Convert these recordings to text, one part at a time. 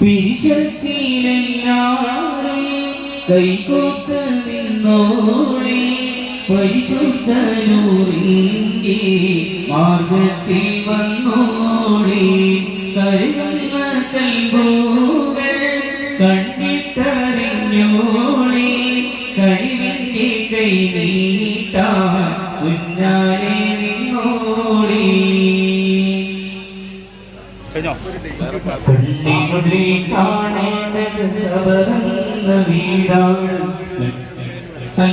പിരിശീലെല്ലാരും കൈകോത്ത് നിന്നോളെ പരിശുദ്ധനൂറിന്റെ മാർഗത്തിൽ വന്നോളി കരുതുന്ന കൽബോകൾ കണ്ടിട്ടറിഞ്ഞോളെ കഴിവിന്റെ കൈ നീട്ടാൻ നിന്നോളി നിന്നോളെ കണ്ണിനുള്ളിൽ കാണേണ്ടത് അവരെന്ന വീടാണ്.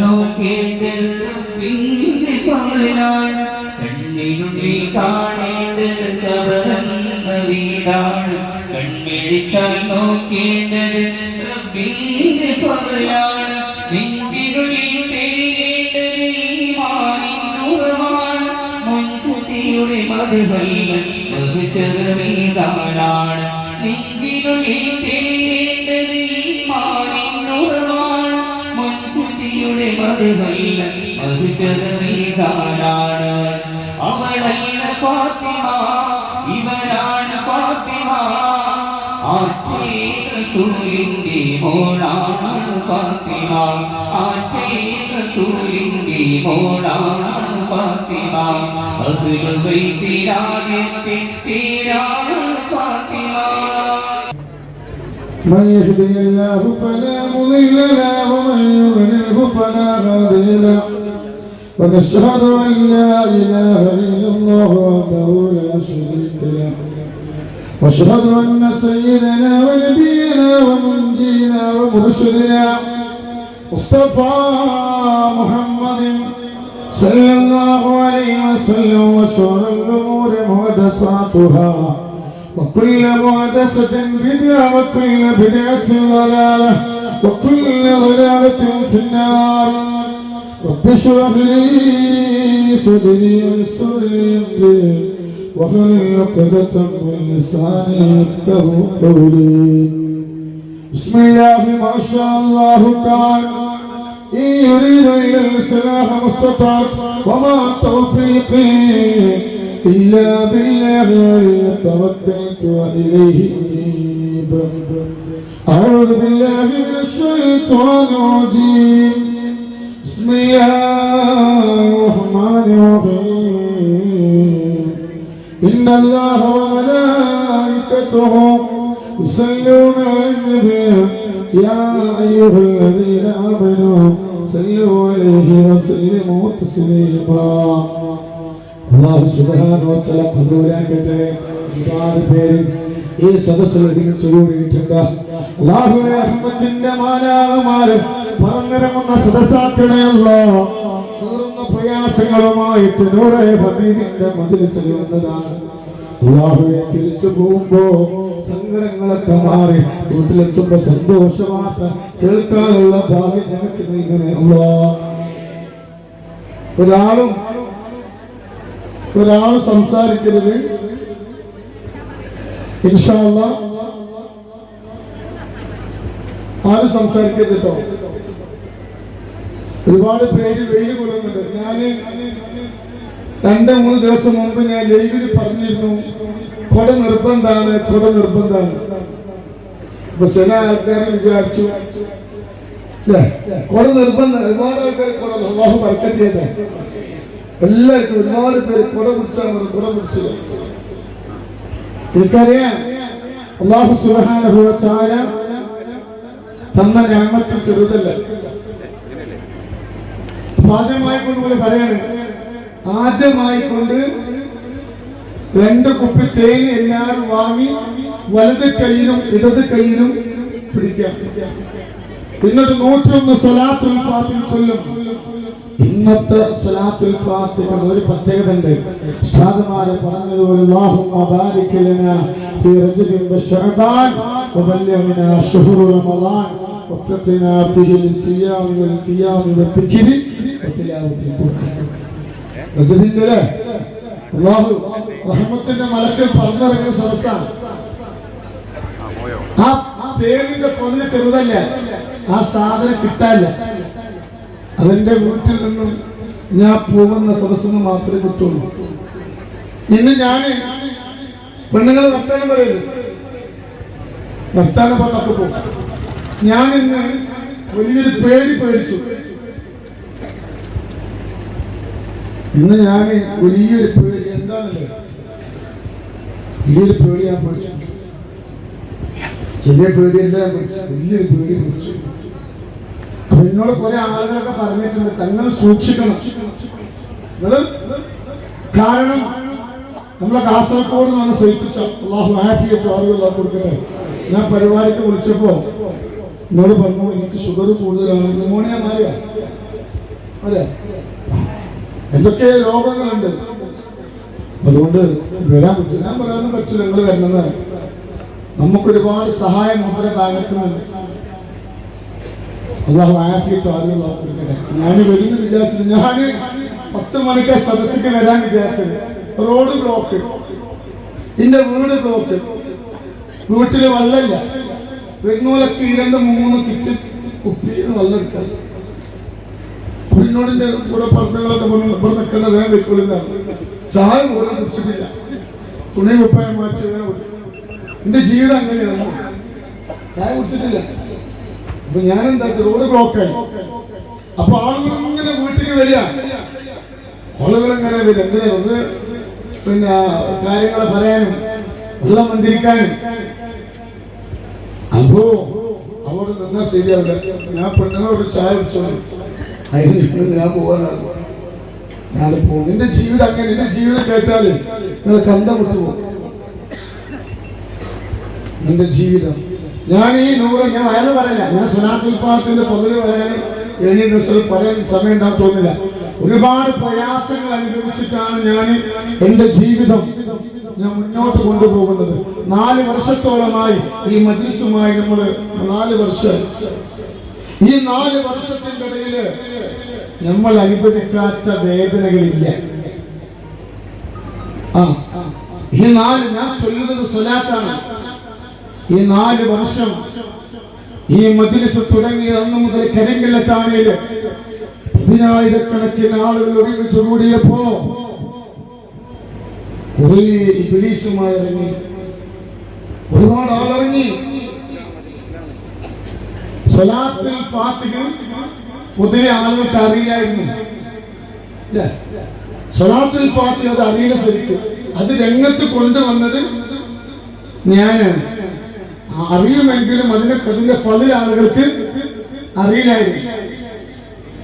നോക്കേണ്ടത് പിന്നെ പകലാണ് കണ്ണിനുള്ളിൽ കാണേണ്ടത് അവരെന്ന വീടാണ്. കൺമിഴിച്ചാൽ നോക്കേണ്ടത് പിന്നെ പകലാണ് നെഞ്ചിനുള്ളിൽ തെളിയേണ്ടത് ഈ മാറിനുറവാണ് മുൻചുതിയുടെ മധുവല്ല ബഹുശരമീതാനാണ് മധുവല്ല ബഹുശരമീതാനാണ് അവളല്ല ഫാത്തിമ. ഇവരാണ് ഫാത്തിമ. റസൂലിന്റെ മോളാണ് ഫാത്തിമ. ആറ്റേ സൂര്യന്റെ മോളാണ് ഫാത്തിമ. അഹ്ലു ബൈത്തിലാകത്തെ തീരാണ് ഫാത്തിമ. من يهدي الله فلا مضل له ومن يضلله فلا هادي له. ونشهد أن لا إله إلا الله وحده لا شريك له. وأشهد أن سيدنا ونبينا ومنجينا ومرشدنا مصطفى محمد صلى الله عليه وسلم وشر الأمور محدثاتها وكل محدثة بدعة وكل بدعة ضلالة وكل ضلالة في النار. رب اشرح لي صدري ويسر لي أمري عقدة من لساني يفقه قولي. بسم الله ما شاء الله كان إن يريد إلا الإصلاح ما استطعت وما توفيقي إلا بالله عليه توكلت وإليه أنيب. أعوذ بالله من الشيطان الرجيم. بسم الله الرحمن الرحيم. إن الله وملائكته يصلون على النبي. يا أيها الذين آمنوا صلوا عليه وسلموا تسليما. അള്ളാഹു സുബാനോത്തല പന്തൂരാക്കട്ടെ ഒരുപാട് പേര് ഈ സദസ്സിൽ ഒരുമിച്ച് കൂടിയിട്ടുണ്ട്. അള്ളാഹു അഹമ്മത്തിന്റെ മാലാകമാര് പറന്നിറങ്ങുന്ന സദസ്സാക്കണയല്ലോ തീർന്ന പ്രയാസങ്ങളുമായിട്ട് നൂറെ ഹബീബിന്റെ മതിലിസിൽ വന്നതാണ് അള്ളാഹുവെ തിരിച്ചു പോകുമ്പോ സങ്കടങ്ങളൊക്കെ മാറി വീട്ടിലെത്തുമ്പോ സന്തോഷമായിട്ട് കേൾക്കാനുള്ള ഭാഗ്യം ഞങ്ങൾക്ക് നൽകണേ അല്ലോ ഒരാളും ഒരാൾ സംസാരിക്കരുത്. ഇൻഷാല്ല ആരും സംസാരിക്കരുത് കേട്ടോ ഒരുപാട് പേര് വെയിൽ കൊള്ളുന്നുണ്ട്. ഞാൻ രണ്ട് മൂന്ന് ദിവസം മുമ്പ് ഞാൻ ലൈവിൽ പറഞ്ഞിരുന്നു. കൊട നിർബന്ധാണ് കൊട നിർബന്ധാണ്. അപ്പൊ ചില ആൾക്കാർ വിചാരിച്ചു? കൊട നിർബന്ധം ഒരുപാട് ആൾക്കാർ കൊട അള്ളാഹു പറക്കത്തിയതേ എല്ലാവർക്കും ഒരുപാട് പേര് കുട കുടിച്ചാണ് കുട കുടിച്ചത്. എനിക്കറിയാം അള്ളാഹു സുബാനുഭവത്തായ തന്ന ഞാമത്തിൽ ചെറുതല്ല. ആദ്യമായി കൊണ്ട് പറയാണ് ആദ്യമായി കൊണ്ട് രണ്ട് കുപ്പി തേൻ എല്ലാവരും വാങ്ങി വലത് കയ്യിലും ഇടത് കയ്യിലും പിടിക്കാം. എന്നിട്ട് നൂറ്റൊന്ന് സ്വലാത്തുൽ ഫാത്തിൽ ചൊല്ലും. ഇന്നത്തെ സ്വലാത്തുൽ ഫാത്തിഹ ഒരു പ്രത്യേകത ഉണ്ട് ഉസ്താദുമാരെ പറഞ്ഞതുപോലെ അല്ലാഹുമ്മ ബാരിക് ലനാ ഫീ റജബിൻ വശഅബാൻ വബല്ലിഗ്നാ ശുഹ്റ റമളാൻ وفقنا فيه للصيام والقيام والذكر وتلاوة القرآن റജബിന്റെ അള്ളാഹു റഹ്മത്തിന്റെ മലക്കൽ പറഞ്ഞിറങ്ങുന്ന സദസ്സാണ് ആ തേനിന്റെ പൊതിന് ചെറുതല്ല ആ സാധനം കിട്ടാല്ല അതെന്റെ വീട്ടിൽ നിന്നും ഞാൻ പോകുന്ന സദസ്സിന് മാത്രമേ കിട്ടുള്ളൂ ഇന്ന് ഞാൻ പെണ്ണുങ്ങൾ വർത്താനം പറയരുത്. വർത്താനം പറഞ്ഞൊക്കെ പോകും ഞാൻ ഇന്ന് വലിയൊരു പേടി പേടിച്ചു. ഇന്ന് ഞാൻ വലിയൊരു പേടി എന്താണല്ലേ വലിയൊരു പേടി ഞാൻ പേടിച്ചു ചെറിയ പേടിയല്ല ഞാൻ പേടിച്ചു വലിയൊരു പേടി പേടിച്ചു എന്നോട് കുറെ ആളുകളൊക്കെ പറഞ്ഞിട്ടുണ്ട്. തങ്ങൾ സൂക്ഷിക്കണം. കാരണം നമ്മളെ കാസർഗോഡ് നമ്മൾ സഹിപ്പിച്ച അള്ളാഹു ആഫിയ ചോറുകൾ കൊടുക്കട്ടെ. ഞാൻ പരിപാടിക്ക് വിളിച്ചപ്പോ എന്നോട് പറഞ്ഞു എനിക്ക് ഷുഗർ കൂടുതലാണ്. ന്യൂമോണിയ മാറിയ? അതെ. എന്തൊക്കെ രോഗങ്ങളുണ്ട്? അതുകൊണ്ട് വരാൻ പറ്റും ഞാൻ പറയാനും പറ്റില്ല. നിങ്ങൾ വരുന്നത് നമുക്കൊരുപാട് സഹായം നമ്മുടെ ഭാഗത്ത് നിന്ന് അള്ളാഹു ആഫിയത്ത് ആദ്യം ഞാൻ വരുന്ന വിചാരിച്ചത് ഞാൻ പത്ത് മണിക്ക് സദസ്സിക്ക് വരാൻ വിചാരിച്ചത്. റോഡ് ബ്ലോക്ക് എന്റെ വീട് ബ്ലോക്ക് വീട്ടിൽ വെള്ളമില്ല. വരുന്നോലൊക്കെ രണ്ട് മൂന്ന് കിറ്റ് കുപ്പി വെള്ളം എടുക്കാം പിന്നോടിന്റെ കൂടെ പറഞ്ഞങ്ങളൊക്കെ പറഞ്ഞു ഇവിടെ വേഗം ചായ പോലും കുടിച്ചിട്ടില്ല. തുണി കുപ്പായം മാറ്റി വേഗം. എന്റെ ജീവിതം അങ്ങനെയാണ് ചായ കുടിച്ചിട്ടില്ല. അപ്പൊ ഞാൻ എന്താ റോഡ് ബ്ലോക്കായി. അപ്പൊ ആളുകൾ ഇങ്ങനെ വീട്ടിലേക്ക് വരിക. ആളുകൾ ഇങ്ങനെ വരിക? എന്തിനാ? ഒന്ന് പിന്നെ കാര്യങ്ങൾ പറയാനും വെള്ളം മന്ത്രിക്കാനും. അപ്പോ അവിടെ നിന്നാ ശരിയാവില്ല. ഞാൻ പെട്ടെന്ന് ഒരു ചായ കുടിച്ചോളൂ. അതിന് ഞാൻ പോകാനാണ് ഞാൻ പോകും നിന്റെ ജീവിതം അങ്ങനെ നിന്റെ ജീവിതം കേട്ടാൽ നിങ്ങൾ കണ്ട വിട്ടു പോകും നിന്റെ ജീവിതം. ഞാൻ ഈ നൂറ് ഞാൻ അയാൾ പറയില്ല ഞാൻ സുനാത്തിൽ പാത്തിന്റെ പൊതുവെ പറയാൻ എനിക്ക് ദിവസം പറയാൻ സമയം ഉണ്ടാവും തോന്നില്ല ഒരുപാട് പ്രയാസങ്ങൾ അനുഭവിച്ചിട്ടാണ് ഞാൻ എന്റെ ജീവിതം ഞാൻ മുന്നോട്ട് കൊണ്ടുപോകുന്നത്. നാല് വർഷത്തോളമായി ഈ മജീസുമായി നമ്മൾ നാല് വർഷം. ഈ നാല് വർഷത്തിന്റെ ഇടയിൽ നമ്മൾ അനുഭവിക്കാത്ത വേദനകളില്ല. ആ ഈ നാല് ഞാൻ ചൊല്ലുന്നത് സ്വലാത്താണ്. ഈ നാല് വർഷം ഈ മജ്ലിസ് തുടങ്ങി അന്ന് മുതൽ കരിങ്കല്ലത്താണേൽ പതിനായിരക്കണക്കിന് ആളുകൾ ഒരുമിച്ച് കൂടിയപ്പോ കുറേ ഇബിലീസുമായി ഇറങ്ങി. ഒരുപാട് ആളിറങ്ങി. സ്വലാത്തിൽ ഫാത്തിഹ പൊതുവെ ആളുകൾക്ക് അറിയില്ലായിരുന്നു. സലാത്തുൽ ഫാത്തി അത് അറിയില്ല ശരിക്കും. അത് രംഗത്ത് കൊണ്ടുവന്നത് ഞാനാണ്. അറിയുമെങ്കിലും അതിനെ അതിന്റെ ഫലി ആളുകൾക്ക് അറിയില്ലായിരുന്നു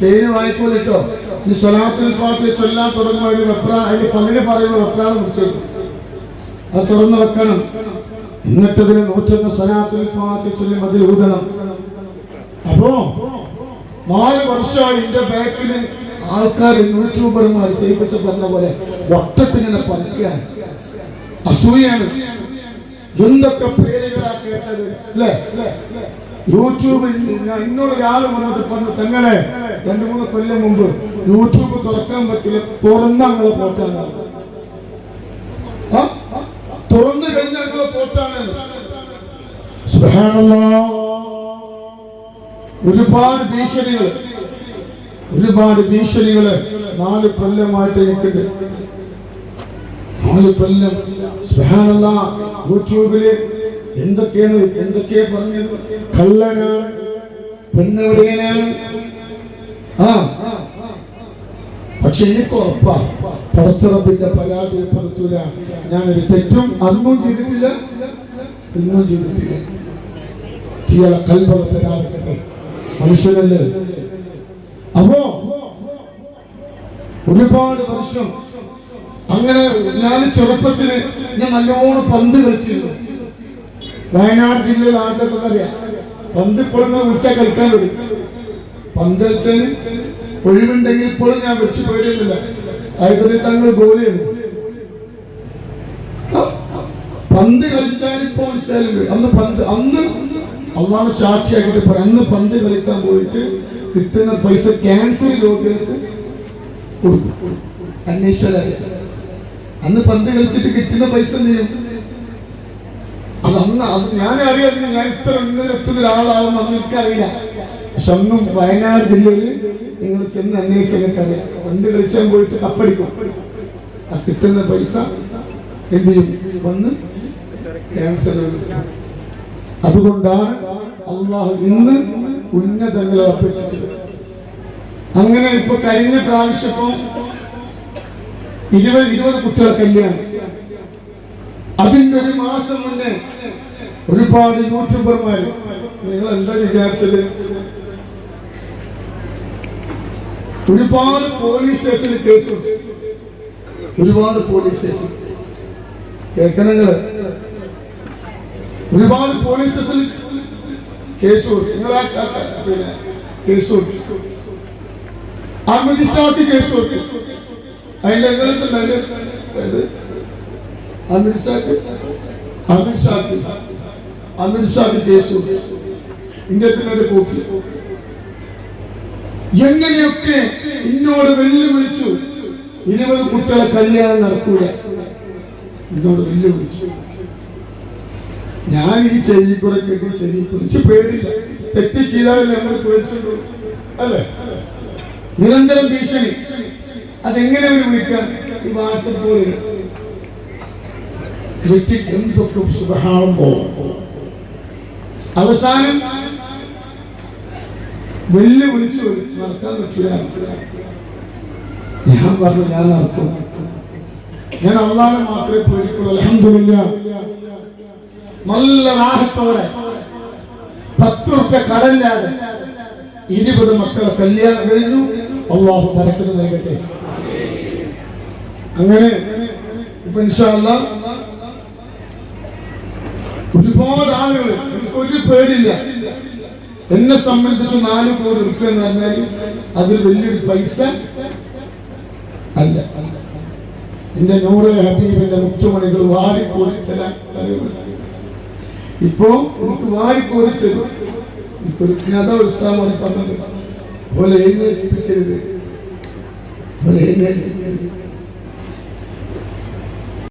തേന് വായിക്കോലിട്ടോ ഈ സ്വലാത്തുൽ ചൊല്ലാൻ തുടങ്ങുമ്പോൾ അതിന് വെപ്ര അതിന്റെ ഫലിന് പറയുമ്പോൾ വെപ്രാണ് പിടിച്ചെടുക്കും അത് തുറന്നു വെക്കണം. എന്നിട്ടതിന് നൂറ്റൊന്ന് സ്വലാത്തുൽ ഫാത്തി ചൊല്ലി അതിൽ ഊതണം. അപ്പോ നാല് വർഷമായി എന്റെ ബാക്കിന് ആൾക്കാർ യൂട്യൂബർമാർ സേവിച്ച പറഞ്ഞ പോലെ ഒട്ടത്തിങ്ങനെ പറയുകയാണ് അസൂയാണ് എന്തൊക്കെ പേരുകളാ കേട്ടത്? അല്ലേ യൂട്യൂബിൽ ഒരാൾ വന്നിട്ട് പറഞ്ഞു തങ്ങളെ രണ്ടു മൂന്ന് കൊല്ലം മുമ്പ് യൂട്യൂബ് തുറക്കാൻ പറ്റില്ല തുറന്ന ഞങ്ങളെ ഫോട്ടോ ആണ്? തുറന്നു കഴിഞ്ഞ ഞങ്ങളെ ഫോട്ടോ ആണ്. ഒരുപാട് ഭീഷണികൾ. ഒരുപാട് ഭീഷണികൾ നാല് കൊല്ലമായിട്ട് എനിക്കുണ്ട്. നാല് കൊല്ലം. സുബ്ഹാനല്ലാ യൂട്യൂബിൽ എന്തൊക്കെയാണ് എന്തൊക്കെയാ പറഞ്ഞത്? കള്ളനാണ് പെണ്ണെവിടെയാണ്. ആ പക്ഷെ എനിക്ക് ഉറപ്പാ പടച്ചിറപ്പിന്റെ പരാജയപ്പെടുത്തൂല. ഞാനൊരു തെറ്റും അന്നും ചെയ്തിട്ടില്ല ഇന്നും ചെയ്തിട്ടില്ല. ചില കൽപ്പനത്തിനാകട്ടെ മനുഷ്യനല്ലേ? അപ്പോ ഒരുപാട് വർഷം അങ്ങനെ ഞാൻ ചെറുപ്പത്തിൽ ഞാൻ നല്ലോണം പന്ത് കളിച്ചിരുന്നു. വയനാട് ജില്ലയിൽ ആരുടെ അറിയാം? പന്ത് ഇപ്പോഴും വിളിച്ചാൽ കളിക്കാൻ വരും. പന്ത് കളിച്ചാൽ ഒഴിവുണ്ടെങ്കിൽ ഇപ്പോഴും ഞാൻ വെച്ച് പേടിയൊന്നുമില്ല. ആയതിൽ തങ്ങൾ ഗോളിയാണ് പന്ത് കളിച്ചാൽ ഇപ്പൊ വിളിച്ചാലും അന്ന് പന്ത് അന്ന് അള്ളാണ് സാക്ഷിയാക്കിട്ട് പറയാം അന്ന് പന്ത് കളിക്കാൻ പോയിട്ട് കിട്ടുന്ന പൈസ ക്യാൻസർ രോഗികൾക്ക് കൊടുക്കും. അന്വേഷിച്ചാൽ അന്ന് പന്ത് കളിച്ചിട്ട് കിട്ടുന്ന പൈസ എന്ത് ചെയ്യും? അത് അന്ന് അത് ഞാൻ അറിയാം ഞാൻ ഇത്ര ഉന്നതത്തിൽ ഒരാളാവും അന്ന് എനിക്കറിയില്ല. പക്ഷെ അന്നും വയനാട് ജില്ലയിൽ നിങ്ങൾ ചെന്ന് അന്വേഷിച്ചാൽ എനിക്കറിയാം. പന്ത് കളിച്ചാൽ പോയിട്ട് കപ്പടിക്കും. ആ കിട്ടുന്ന പൈസ എന്ത് ചെയ്യും? വന്ന് ക്യാൻസർ അതുകൊണ്ടാണ് അള്ളാഹു ഇന്ന് ഉന്നതങ്ങളെ അഭ്യർത്ഥിച്ചത് അങ്ങനെ ഇപ്പൊ കഴിഞ്ഞ പ്രാവശ്യം ഇപ്പൊ ഇരുപത് ഇരുപത് കുട്ടികൾ കല്യാണം. അതിന്റെ ഒരു മാസം മുന്നേ ഒരുപാട് യൂട്യൂബർമാർ നിങ്ങൾ എന്താ വിചാരിച്ചത്? ഒരുപാട് പോലീസ് സ്റ്റേഷനിൽ കേസുണ്ട് ഒരുപാട് പോലീസ് സ്റ്റേഷൻ കേൾക്കണങ്ങൾ ഒരുപാട് പോലീസ് സ്റ്റേഷനിൽ കേസ് കൊടുത്തു. നിങ്ങൾ പിന്നെ കേസ് കൊടുത്തു. അമിത് ഷാക്ക് കേസ് കൊടുത്തു. അതിന്റെ എങ്ങനെ അമിത് ഷാക്ക് അമിത് ഷാക്ക് അമിത് ഷാക്ക് കേസ് എങ്ങനെയൊക്കെ എന്നോട് വെല്ലുവിളിച്ചു? ഇരുപത് കുട്ടികളെ കല്യാണം നടക്കൂല. എന്നോട് വെല്ലുവിളിച്ചു. ഞാൻ ഈ ചെവി കുറെ കേട്ട് ചെവി കുറിച്ച് പേടില്ല തെറ്റ് ചെയ്താലും നമ്മൾ പേടിച്ചുള്ളൂ അല്ലേ? നിരന്തരം ഭീഷണി. അതെങ്ങനെ അവർ വിളിക്കാം ഈ വാട്സപ്പ് എന്തൊക്കെ അവസാനം വെല്ലുവിളിച്ചു നടത്താൻ പറ്റില്ല ഞാൻ പറഞ്ഞു ഞാൻ നടത്തും ഞാൻ അള്ളാഹെ മാത്രമേ പേടിക്കുള്ളൂ. അലഹമില്ല നല്ല റാഹത്തോടെ പത്ത് റുപ്യ കടലില്ലാതെ ഇരുപത് മക്കളെ കല്യാണം കഴിഞ്ഞു. അള്ളാഹു പരക്കുന്നത് നൽകട്ടെ. അങ്ങനെ ഇപ്പൊ ഇൻഷാല്ല ഒരുപാട് ആളുകൾ ഒരു പേടിയില്ല. എന്നെ സംബന്ധിച്ച് നാല് കോടി റുപ്യ എന്ന് പറഞ്ഞാൽ അതിൽ വലിയൊരു പൈസ അല്ല. എന്റെ നൂറ് ഹബീബിന്റെ മുത്തുമണികൾ വാരിക്കോരി തരാൻ ഇപ്പോ എനിക്ക് വാരിക്കോരിച്ചത് ഒരു കഥ ഉത്സാഹമാണ് പറഞ്ഞത്. പോലെ എഴുന്നേൽപ്പിക്കരുത്. പോലെ എഴുന്നേൽപ്പിക്കരുത്.